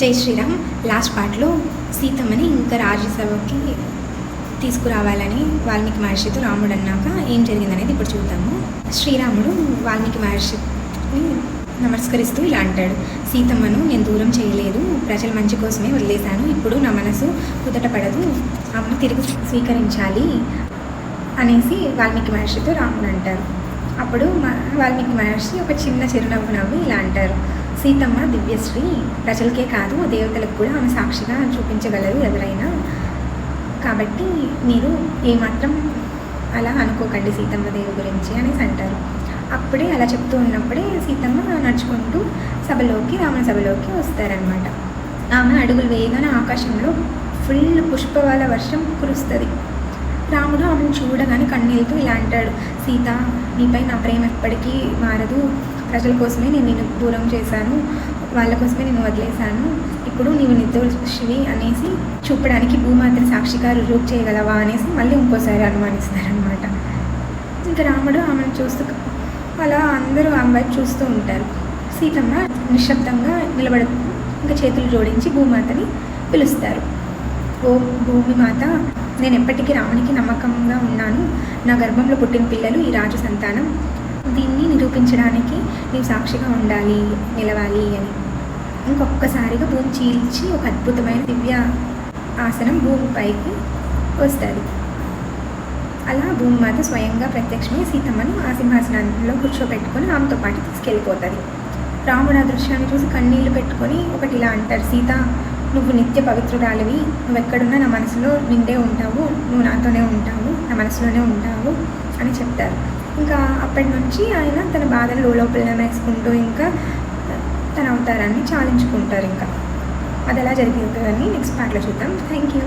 జై శ్రీరామ్ లాస్ట్ పార్ట్లో సీతమ్మని ఇంకా రాజ్యసభకి తీసుకురావాలని వాల్మీకి మహర్షితో రాముడు అన్నాక ఏం జరిగిందనేది ఇప్పుడు చూద్దాము. శ్రీరాముడు వాల్మీకి మహర్షిని నమస్కరిస్తూ ఇలా అంటాడు సీతమ్మను నేను దూరం చేయలేదు ప్రజల మంచి కోసమే వదిలేశాను ఇప్పుడు నా మనసు కుదట పడదు ఆమెను తిరిగి స్వీకరించాలి అనేసి వాల్మీకి మహర్షితో రాముడు అంటారు. అప్పుడు వాల్మీకి మహర్షి ఒక చిన్న చిరునవ్వు నవ్వి ఇలా అంటారు సీతమ్మ దివ్యశ్రీ ప్రజలకే కాదు దేవతలకు కూడా ఆమె సాక్షిగా చూపించగలరు ఎవరైనా. కాబట్టి మీరు ఏమాత్రం అలా అనుకోకండి సీతమ్మ దేవి గురించి అనేసి అంటారు. అప్పుడే అలా చెప్తూ ఉన్నప్పుడే సీతమ్మ నడుచుకుంటూ సభలోకి రావణ సభలోకి వస్తారనమాట ఆమె అడుగులు వేయగానే ఆకాశంలో ఫుల్ పుష్పవాల వర్షం కురుస్తుంది. రాముడు ఆమెను చూడగానే కన్నీళ్ళతో ఇలా అంటాడు సీత నీపై నా ప్రేమ ఎప్పటికీ మారదు. ప్రజల కోసమే నేను నిన్ను దూరం చేశాను. వాళ్ళ కోసమే నేను వదిలేశాను. ఇప్పుడు నీవు నిర్దోషివి అనేసి చూపడానికి భూమాతని సాక్షిగా రుజువు చేయగలవా అనేసి మళ్ళీ ఇంకోసారి అనుమానిస్తారనమాట ఇంకా రాముడు ఆమెను చూస్తూ అలా అందరూ ఆమె వైపు చూస్తూ ఉంటారు. సీతమ్మ నిశ్శబ్దంగా నిలబడ ఇంకా చేతులు జోడించి భూమాతని పిలుస్తారు. ఓ భూమి మాత నేను ఎప్పటికీ రామునికి నమ్మకంగా ఉన్నాను. నా గర్భంలో పుట్టిన పిల్లలు ఈ రాజు సంతానం. దీన్ని నిరూపించడానికి నీవు సాక్షిగా ఉండాలి నిలవాలి అని. ఇంకొకసారిగా భూమి చీల్చి ఒక అద్భుతమైన దివ్య ఆసనం భూమిపైకి వస్తుంది. అలా భూమిమాత స్వయంగా ప్రత్యక్షమై సీతమ్మను ఆ సింహాసనంలో కూర్చోబెట్టుకొని ఆమెతో పాటు తీసుకెళ్ళిపోతుంది. రాముడు ఆ దృశ్యాన్ని చూసి కన్నీళ్ళు పెట్టుకొని ఒకటి ఇలా అంటారు సీత నువ్వు నిత్య పవిత్రురాలివి. నువ్వు ఎక్కడున్నా నా మనసులో నిండే ఉంటావు. నువ్వు నాతోనే ఉంటావు. నా మనసులోనే ఉంటావు అని చెప్తారు. ఇంకా అప్పటి నుంచి ఆయన తన బాధలు లోపల వేసుకుంటూ ఇంకా తన అవతారాన్ని చాలించుకుంటారు ఇంకా. అది ఎలా జరిగిందని నెక్స్ట్ పార్ట్లో చూద్దాం. Thank you